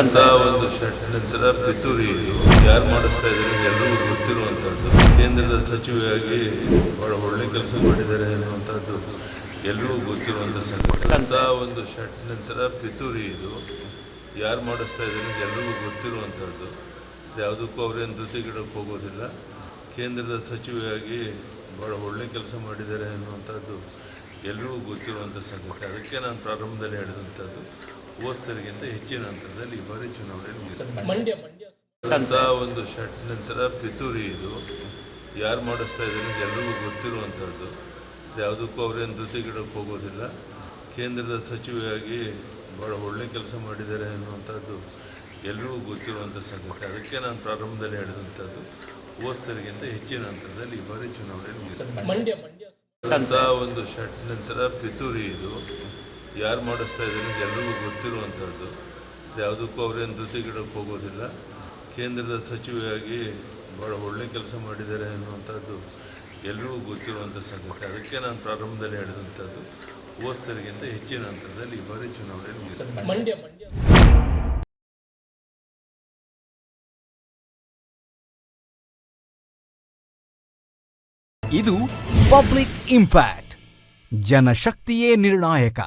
ಅಂತ ಒಂದು ನಂತರ ಪಿತೂರಿ ಇದು. ಯಾರು ಮಾಡಿಸ್ತಾ ಇದ್ದಾರೆ ಎಲ್ಲರಿಗೂ ಗೊತ್ತಿರುವಂಥದ್ದು ಕೇಂದ್ರದ ಸಚಿವೆಯಾಗಿ ಬಹಳ ಒಳ್ಳೆ ಕೆಲಸ ಮಾಡಿದ್ದಾರೆ ಅನ್ನುವಂಥದ್ದು ಎಲ್ಲರಿಗೂ ಗೊತ್ತಿರುವಂಥ ಸಂಗತಿ. ಅಂತ ಒಂದು ಷಡ್ಯಂತ್ರ ಪಿತೂರಿ ಇದು. ಯಾರು ಮಾಡಿಸ್ತಾ ಇದ್ದಾರೆ ಎಲ್ಲರಿಗೂ ಗೊತ್ತಿರುವಂಥದ್ದು ಯಾವುದಕ್ಕೂ ಅವರೇನು ಧೃತಿಗಿಡಕ್ಕೆ ಹೋಗೋದಿಲ್ಲ. ಕೇಂದ್ರದ ಸಚಿವೆಯಾಗಿ ಭಾಳ ಒಳ್ಳೆ ಕೆಲಸ ಮಾಡಿದ್ದಾರೆ ಅನ್ನುವಂಥದ್ದು ಎಲ್ಲರಿಗೂ ಗೊತ್ತಿರುವಂಥ ಸಂಗತಿ. ಅದಕ್ಕೆ ನಾನು ಪ್ರಾರಂಭದಲ್ಲಿ ಹೇಳಿದಂಥದ್ದು ಹೋದ ಸರಿಗಿಂತ ಹೆಚ್ಚಿನ ಅಂತರದಲ್ಲಿ ಈ ಬಾರಿ ಚುನಾವಣೆ ಅಂತ ಒಂದು ಷಟ್ ನಂತರ ಪಿತೂರಿ ಇದು. ಯಾರು ಮಾಡಿಸ್ತಾ ಇದ್ದಾರೆ ಎಲ್ಲರಿಗೂ ಗೊತ್ತಿರುವಂಥದ್ದು ಯಾವುದಕ್ಕೂ ಅವರೇನು ಧೃತಿಗಿಡಕ್ಕೆ ಹೋಗೋದಿಲ್ಲ. ಕೇಂದ್ರದ ಸಚಿವೆಯಾಗಿ ಭಾಳ ಒಳ್ಳೆ ಕೆಲಸ ಮಾಡಿದ್ದಾರೆ ಅನ್ನುವಂಥದ್ದು ಎಲ್ಲರಿಗೂ ಗೊತ್ತಿರುವಂಥ ಸಂಗತಿ. ಅದಕ್ಕೆ ನಾನು ಪ್ರಾರಂಭದಲ್ಲಿ ಹೇಳಿದಂಥದ್ದು ಹೋದ ಸರಿಗಿಂತ ಹೆಚ್ಚಿನ ಅಂತರದಲ್ಲಿ ಈ ಬಾರಿ ಚುನಾವಣೆ ಅಂತ ಒಂದು ಷಟ್ ನಂತರ ಪಿತೂರಿ ಇದು. ಯಾರು ಮಾಡಿಸ್ತಾ ಇದ್ದಾರೆ ಎಲ್ಲರಿಗೂ ಗೊತ್ತಿರುವಂಥದ್ದು. ಯಾವುದಕ್ಕೂ ಅವರೇನು ಧೃತಿಗಿಡಕ್ಕೆ ಹೋಗೋದಿಲ್ಲ. ಕೇಂದ್ರದ ಸಚಿವೆಯಾಗಿ ಭಾಳ ಒಳ್ಳೆ ಕೆಲಸ ಮಾಡಿದ್ದಾರೆ ಅನ್ನುವಂಥದ್ದು ಎಲ್ಲರಿಗೂ ಗೊತ್ತಿರುವಂಥ ಸಂಗತಿ. ಅದಕ್ಕೆ ನಾನು ಪ್ರಾರಂಭದಲ್ಲಿ ಹೇಳಿದಂಥದ್ದು ಹೋದ ಸರಿಗಿಂತ ಹೆಚ್ಚಿನ ಹಂತದಲ್ಲಿ ಈ ಬಾರಿ ಚುನಾವಣೆ ಇದು ಪಬ್ಲಿಕ್ ಇಂಪ್ಯಾಕ್ಟ್ ಜನಶಕ್ತಿಯೇ ನಿರ್ಣಾಯಕ.